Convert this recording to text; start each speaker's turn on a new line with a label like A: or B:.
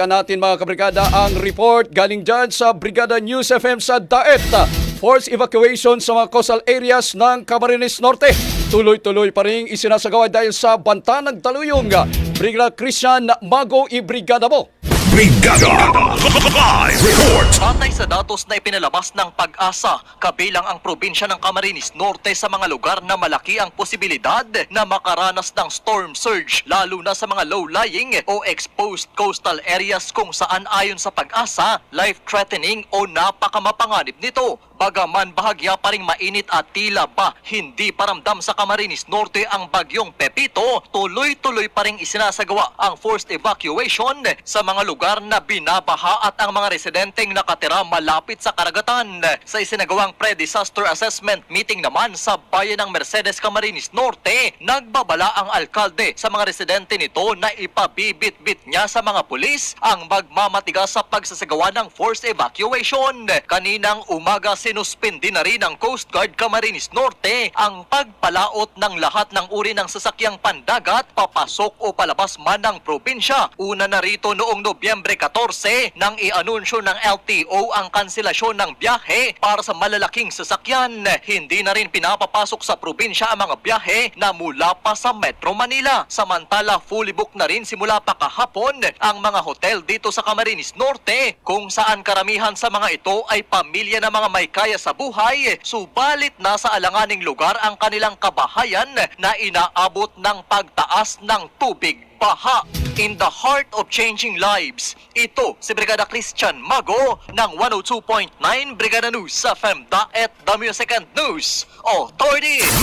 A: Balikan natin mga kabrigada ang report galing dyan sa Brigada News FM sa Daet. Force evacuation sa mga coastal areas ng Camarines Norte. Tuloy-tuloy pa rin isinasagawa dahil sa banta ng taluyong. Brigada Christian Mago i-brigada mo.
B: Brigada Live Report
C: Batay sa datos na ipinalabas ng pag-asa, kabilang ang probinsya ng Camarines Norte sa mga lugar na malaki ang posibilidad na makaranas ng storm surge, lalo na sa mga low-lying o exposed coastal areas kung saan ayon sa pag-asa, life-threatening o napakamapanganib nito. Bagaman bahagya pa ring mainit at tila ba hindi paramdam sa Camarines Norte ang bagyong Pepito, tuloy-tuloy pa ring isinasagawa ang forced evacuation sa mga lugar na binabaha at ang mga residenteng nakatira malapit sa karagatan. Sa isinagawang pre-disaster assessment meeting naman sa bayan ng Mercedes Camarines Norte, nagbabala ang alkalde sa mga residente nito na ipabibit-bit niya sa mga pulis ang magmamatigas sa pagsasagawa ng forced evacuation. Kaninang umaga sinuspindi na rin ng Coast Guard Camarines Norte ang pagpalaot ng lahat ng uri ng sasakyang pandagat papasok o palabas man ng probinsya. Una na rito noong Nobyembre 14 nang i-anunsyo ng LTO ang kanselasyon ng biyahe para sa malalaking sasakyan. Hindi na rin pinapapasok sa probinsya ang mga biyahe na mula pa sa Metro Manila. Samantala, fully booked na rin simula pa kahapon ang mga hotel dito sa Camarines Norte kung saan karamihan sa mga ito ay pamilya ng mga may kaya sa buhay subalit nasa alanganing lugar ang kanilang kabahayan na inaabot ng pagtaas ng tubig baha in the heart of changing lives. Ito si Brigada Christian Mago ng 102.9 Brigada News sa FEMDA at The Music and News Authority.